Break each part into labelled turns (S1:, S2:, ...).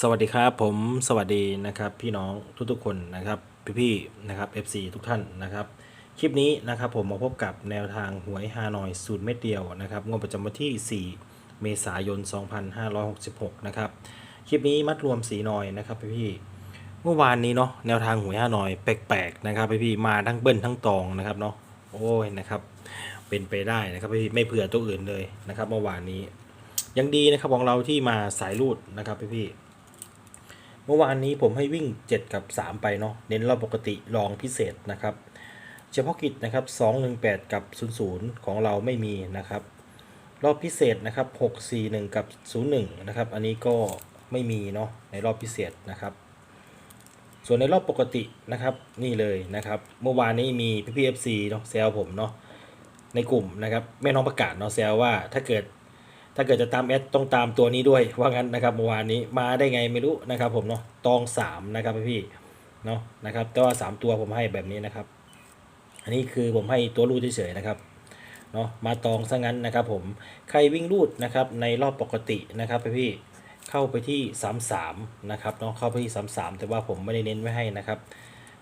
S1: สวัสดีครับผมสวัสดีนะครับพี่น้องทุกๆคนนะครับพี่ๆนะครับ FC ทุกท่านนะครับคลิปนี้นะครับผมมาพบกับแนวทางหวยฮานอยสูตรเม็ดเดียวนะครับงวดประจำวันที่ 4 เมษายน 2566 นะครับคลิปนี้มัดรวมสีนอยนะครับพี่ๆเมื่อวานนี้เนาะแนวทางหวยฮานอยแปลกๆนะครับพี่ๆมาทั้งเบิ้ลทั้งตองนะครับเนาะโอ้ยนะครับเป็นไปได้นะครับพี่ไม่เผื่อตัวอื่นเลยนะครับเมื่อวานนี้ยังดีนะครับของเราที่มาสายรูดนะครับพี่ๆ เมื่อวานนี้ผมให้วิ่ง 7 กับ 3 ไปเนาะเน้นรอบปกติลองพิเศษนะครับ เฉพาะกิจนะครับ 218 กับ 00 ของเราไม่มีนะครับ รอบพิเศษนะครับ 641 กับ 01 นะครับ อันนี้ก็ไม่มีเนาะในรอบพิเศษนะครับ ส่วนในรอบปกตินะครับนี่เลยนะครับ เมื่อวานนี้มีพี่พีเอฟซีเนาะแซวผมเนาะในกลุ่มนะครับแม่น้องประกาศเนาะแซวว่าถ้าเกิด ถ้าเกิดจะตามแอดต้องตามตัวนี้ด้วยว่างั้นนะครับเมื่อวานนี้มาได้ไงไม่รู้นะครับผมเนาะตองสามนะครับพี่เนาะนะครับแต่ว่าสามตัวผมให้แบบนี้นะครับ อันนี้คือผมให้ตัวรูดเฉยๆนะครับเนาะมาตองซะงั้นนะครับผมใครวิ่งรูดนะครับในรอบปกตินะครับพี่เข้าไปที่ 33นะครับเนาะเข้าไปที่ 33 แต่ว่าผมไม่ได้เน้นไว้ให้นะครับ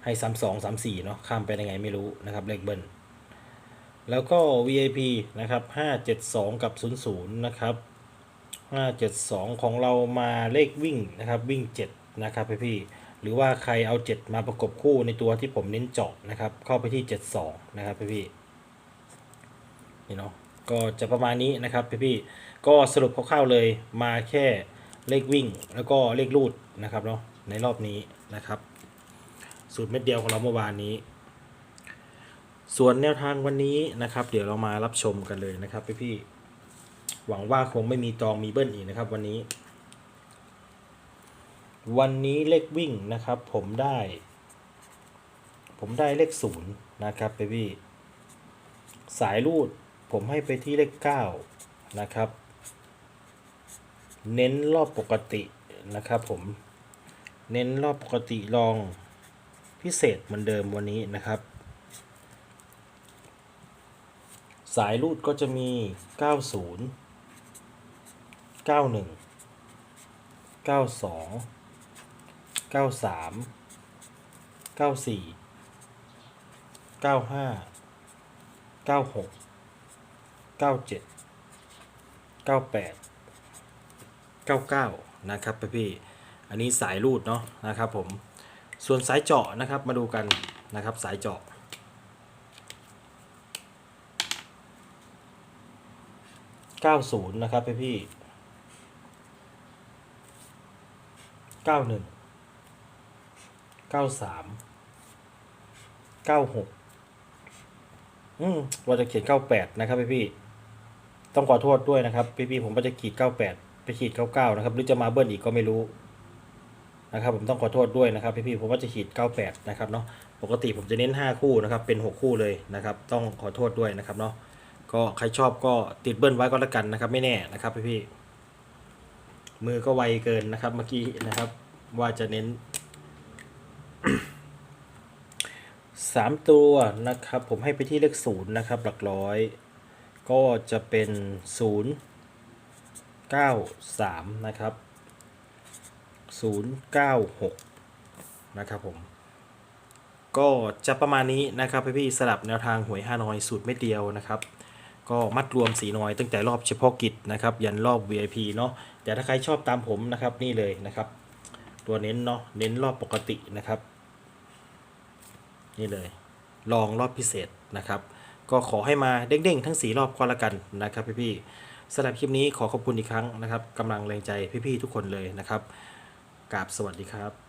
S1: ให้ 32 34เนาะข้ามไปได้ไงไม่รู้นะครับเลขเบิ้ล แล้วก็ VIP นะครับ 572 กับ 00 นะครับ 572 ของเรามาเลขวิ่งนะครับ วิ่ง 7 นะครับพี่ๆหรือว่าใครเอา 7 มาประกบคู่ในตัวที่ผมเน้นเจาะนะครับ เข้าไปที่ 72 นะครับพี่ๆนี่เนาะ ก็จะประมาณนี้นะครับพี่ๆก็สรุปคร่าวๆเลยมาแค่เลขวิ่ง แล้วก็เลขรูดนะครับเนาะในรอบนี้นะครับ สูตรเม็ดเดียวของเราเมื่อวานนี้ ส่วนแนวทางวันนี้นะครับ เดี๋ยวเรามารับชมกันเลยนะครับพี่พี่หวังว่าคงไม่มีตองมีเบิ้ลอีกนะครับ วันนี้ วันนี้เลขวิ่งนะครับ ผมได้ ผมได้เลขศูนย์นะครับพี่พี่สายรูดผมให้ไปที่เลขเก้านะครับ เน้นรอบปกตินะครับ ผมเน้นรอบปกติลองพิเศษเหมือนเดิมวันนี้นะครับ สายรูดก็จะมี 90 91 92 93 94 95 96 97 98 99 นะครับพี่ อันนี้สายรูดเนาะนะครับผม ส่วนสายเจาะนะครับมาดูกันนะครับสายเจาะ 90นะครับพี่พี่91 93 96อืมว่าจะเขียน98นะครับพี่พี่ต้องขอโทษด้วยนะครับ พี่พี่ผมว่าจะขีด98ไปขีด99นะครับ หรือจะมาเบิ้ลอีกก็ไม่รู้นะครับผมต้องขอโทษด้วยนะครับพี่พี่ผมว่าจะขีด 98 นะครับเนาะปกติผมจะเน้น 5 คู่นะครับเป็น 6 คู่เลยนะครับ ต้องขอโทษด้วยนะครับเนาะ ก็ใครชอบก็ติดเบิ้ลไว้ก็แล้วกันนะครับ ไม่แน่นะครับพี่พี่มือก็ไวเกินนะครับเมื่อกี้นะครับ ว่าจะเน้นสามตัวนะครับ ผมให้ไปที่เลขศูนย์นะครับ หลักร้อย ก็จะเป็นศูนย์เก้าสามนะครับศูนย์เก้าหกนะครับผมก็จะประมาณนี้นะครับพี่ๆสลับแนวทางหวยฮานอยสูตรไม่เดียวนะครับ ก็มัดรวมสีน้อย ตั้งแต่รอบเฉพาะกิจนะครับ ยันรอบ VIP เนาะแต่ถ้าใครชอบตามผมนะครับนี่เลยนะครับ ตัวเน้นเนาะเน้นรอบปกตินะครับ นี่เลยลองรอบพิเศษนะครับ ก็ขอให้มาเด้งๆ ทั้ง4รอบก็แล้วกันนะครับพี่ๆสำหรับคลิปนี้ขอขอบคุณอีกครั้งนะครับกำลังแรงใจพี่ๆทุกคนเลยนะครับกราบสวัสดีครับ